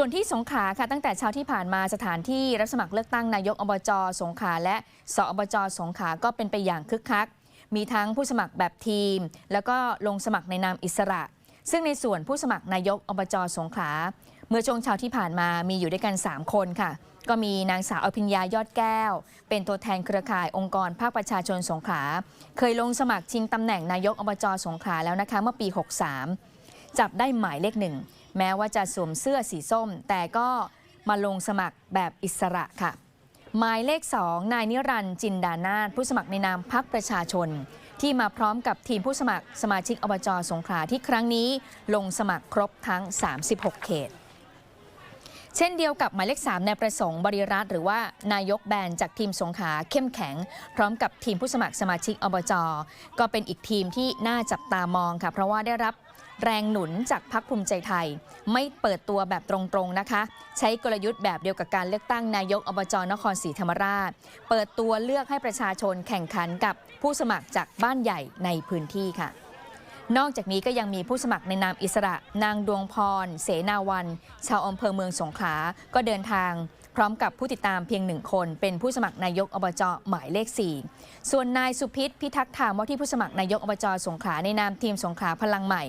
ส่วนที่สงขลาค่ะตั้งแต่เช้าที่ผ่านมาสถานที่รับสมัครเลือกตั้งนายกอบจสงขลาและสอบจสงขลาก็เป็นไปอย่างคึกคัก มีทั้งผู้สมัครแบบทีม แล้วก็ลงสมัครในนามอิสระ ซึ่งในส่วนผู้สมัครนายกอบจสงขลาเมื่อช่วงเช้าที่ผ่านมามีอยู่ด้วยกัน 3 คนค่ะ ก็มีนางสาวอภิญญายอดแก้ว เป็นตัวแทนเครือข่ายองค์กรภาคประชาชนสงขลาเคยลงสมัครชิงตำแหน่งนายกอบจสงขลาแล้วนะคะเมื่อปี 63 จับได้หมายเลขหนึ่ง แม้ว่าจะสวมเสื้อสีส้ม แต่ก็มาลงสมัครแบบอิสระค่ะ หมายเลข 2 นายนิรันดร์จินดานาถผู้สมัครในนามพักประชาชน ที่มาพร้อมกับทีมผู้สมัครสมาชิกอบจสงขลาที่ครั้งนี้ ลงสมัครครบทั้ง 36 เขต เช่นเดียวกับหมายเลข3นายประสงค์บริรัตหรือว่านายกแบนจากทีมสงขาเข้มแข็ง พร้อมกับทีมผู้สมัครสมาชิกอบจ ก็เป็นอีกทีมที่น่าจับตามองค่ะ เพราะว่าได้รับแรงหนุนจากพักภูมิใจไทย ไม่เปิดตัวแบบตรงๆนะคะ ใช้กลยุทธ์แบบเดียวกับการเลือกตั้งนายกอบจนครศรีธรรมราช เปิดตัวเลือกให้ประชาชนแข่งขันกับผู้สมัครจากบ้านใหญ่ในพื้นที่ค่ะ นอกจากนี้ก็ยังมีผู้สมัครในนามอิสระ นางดวงพร เสนาวัน ชาวอำเภอเมืองสงขลา ก็เดินทางพร้อมกับผู้ติดตามเพียงหนึ่งคน เป็นผู้สมัครนายกอบจหมายเลข 4 ส่วนนายสุพิษพิทักษ์ธรรมว่าที่ผู้สมัครนายกอบจสงขลาในนามทีมสงขลาพลังใหม่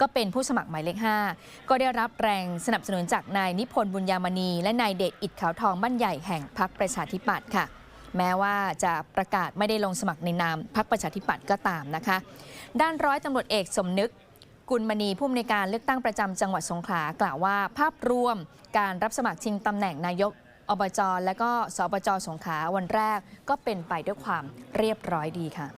ก็เป็นผู้สมัครหมายเลข 5 ก็ได้รับแรงสนับสนุนจากนายนิพนธ์บุญยามณี และนายเดชอิดขาวทองบ้านใหญ่แห่งพรรคประชาธิปัตย์ค่ะ แม้ว่าจะประกาศไม่ได้ลงสมัครในนามพรรคประชาธิปัตย์ก็ตามนะคะ ด้านร้อยตำรวจเอกสมนึกกุลมณีผู้อำนวยการเลือกตั้งประจำจังหวัดสงขลากล่าวว่า ภาพรวมการรับสมัครชิงตำแหน่งนายกอบจและก็สอบจสงขลาวันแรกก็เป็นไปด้วยความเรียบร้อยดีค่ะ